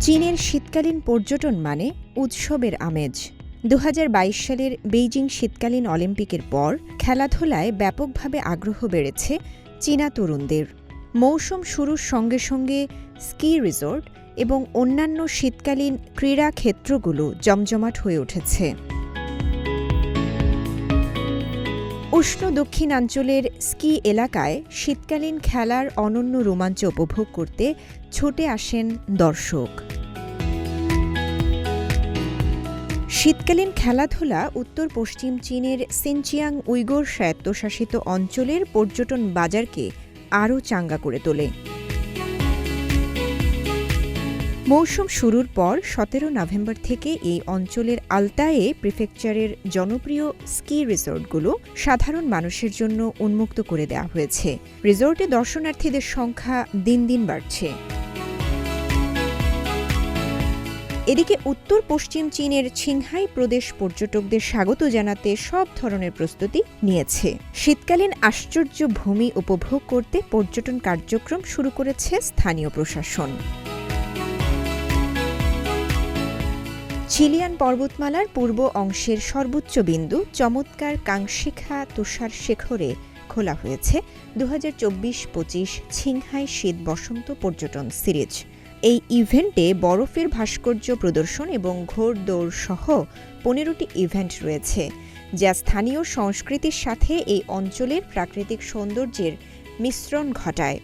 চীনের শীতকালীন পর্যটন মানে উৎসবের আমেজ। দু হাজার বাইশ সালের বেইজিং শীতকালীন অলিম্পিকের পর খেলাধুলায় ব্যাপকভাবে আগ্রহ বেড়েছে চীনা তরুণদের। মৌসুম শুরুর সঙ্গে সঙ্গে স্কি রিসোর্ট এবং অন্যান্য শীতকালীন ক্রীড়া ক্ষেত্রগুলো জমজমাট হয়ে উঠেছে। উষ্ণ দক্ষিণাঞ্চলের স্কি এলাকায় শীতকালীন খেলার অনন্য রোমাঞ্চ উপভোগ করতে ছুটে আসেন দর্শক। শীতকালীন খেলাধুলা উত্তর পশ্চিম চীনের সিনচিয়াং উইগোর স্বায়ত্তশাসিত অঞ্চলের পর্যটন বাজারকে আরও চাঙ্গা করে তোলে। মৌসুম শুরুর পর সতেরো নভেম্বর থেকে এই অঞ্চলের আলতায়ে প্রিফেকচারের জনপ্রিয় স্কি রিসোর্টগুলো সাধারণ মানুষের জন্য উন্মুক্ত করে দেওয়া হয়েছে। রিসোর্টে দর্শনার্থীদের সংখ্যা দিন দিন বাড়ছে। এদিকে উত্তর পশ্চিম চীনের ছিংহাই প্রদেশ পর্যটকদের স্বাগত জানাতে সব ধরনের প্রস্তুতি নিয়েছে। শীতকালীন আশ্চর্য ভূমি উপভোগ করতে পর্যটন কার্যক্রম শুরু করেছে স্থানীয় প্রশাসন। চিলিয়ান পর্বতমালার পূর্ব অংশের সর্বোচ্চ বিন্দু চমৎকার কাংশিখা তুষার শেখরে খোলা হয়েছে দু হাজার চব্বিশ পঁচিশ ছিংহাই শীত বসন্ত পর্যটন সিরিজ। এই ইভেন্টে বরফের ভাস্কর্য প্রদর্শন এবং ঘোর দৌড় সহ পনেরোটি ইভেন্ট রয়েছে, যা স্থানীয় সংস্কৃতির সাথে এই অঞ্চলের প্রাকৃতিক সৌন্দর্যের মিশ্রণ ঘটায়।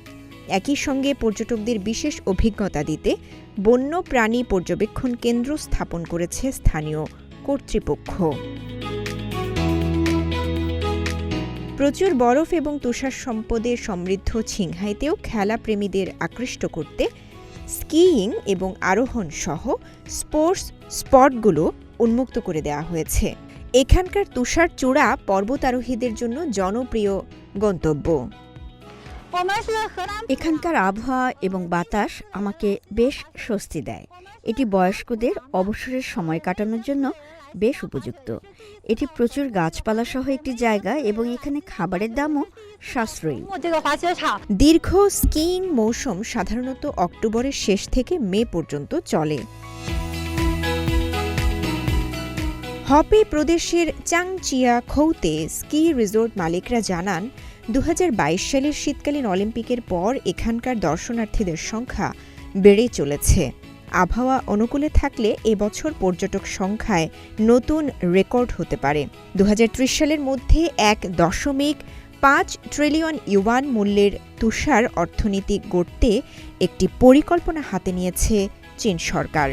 একই সঙ্গে পর্যটকদের বিশেষ অভিজ্ঞতা দিতে বন্য প্রাণী পর্যবেক্ষণ কেন্দ্র স্থাপন করেছে স্থানীয় কর্তৃপক্ষ। প্রচুর বরফ এবং তুষার সম্পদে সমৃদ্ধ ছিংহাইতেও খেলা প্রেমীদের আকৃষ্ট করতে স্কিইং এবং আরোহণ সহ স্পোর্টস স্পটগুলো উন্মুক্ত করে দেওয়া হয়েছে। এখানকার তুষার চূড়া পর্বতারোহীদের জন্য জনপ্রিয় গন্তব্য। এখানকার আবহাওয়া এবং বাতাস আমাকে বেশ স্বস্তি দেয়। এটি বয়স্কদের অবসরের সময় কাটানোর জন্য বেশ উপযুক্ত। এটি প্রচুর গাছপালা সহ একটি জায়গা এবং এখানে খাবারের দামও সাশ্রয়ী। দীর্ঘ স্কিইং মৌসুম সাধারণত অক্টোবরের শেষ থেকে মে পর্যন্ত চলে। হপে প্রদেশের চাংচিয়া খৌতে স্কি রিসোর্ট মালিকরা জানান দু হাজার বাইশ সালের শীতকালীন অলিম্পিকের পর এখানকার দর্শনার্থীদের সংখ্যা বেড়ে চলেছে। আবহাওয়া অনুকূলে থাকলে এবছর পর্যটক সংখ্যায় নতুন রেকর্ড হতে পারে। দু হাজার ত্রিশ সালের মধ্যে এক দশমিক পাঁচ ট্রিলিয়ন ইউয়ান মূল্যের তুষার অর্থনীতি গড়তে একটি পরিকল্পনা হাতে নিয়েছে চীন সরকার।